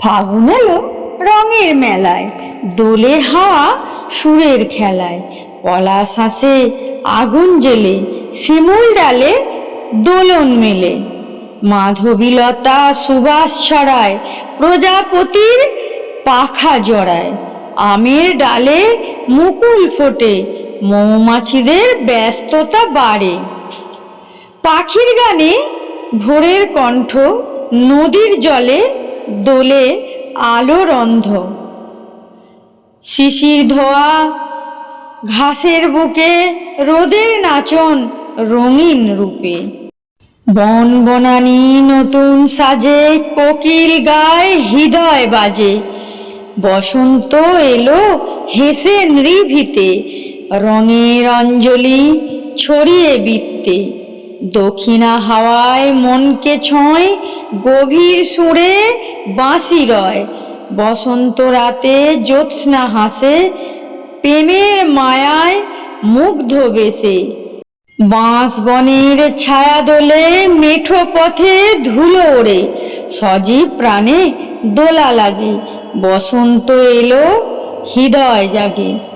ফাগুন এলো রঙের মেলায়, দোলে হাওয়া সুরের খেলায়, পলাশ হাসে, আগুন জেলে শিমুল ডালে দোলন মেলে। মাধবীলতা সুবাস ছড়ায়, প্রজাপতির পাখা জড়ায়। আমের ডালে মুকুল ফোটে, মৌমাছিদের ব্যস্ততা বাড়ে। পাখির গানে ভোরের কণ্ঠ নদীর জলে দোলে আলোর অন্ধ শিশির ধোয়া, ঘাসের বুকে রোদের নাচন রঙিন রূপে। বন বনানি নতুন সাজে, কোকিল গায় হৃদয় বাজে। বসন্ত এলো হেসে নৃভিতে, রঙের অঞ্জলি ছড়িয়ে বৃত্তে দক্ষিণা হাওয়ায় মনকে ছয়, গভীর সুরে বাঁশি রয়। বসন্ত রাতে জ্যোৎস্না হাসে, প্রেমের মায়ায় মুগ্ধ বেশে। বাঁশ বনের ছায়া দোলে মেঠো পথে ধুলো ওড়ে, সজীব প্রাণে দোলা লাগে। বসন্ত এলো, হৃদয় জাগে।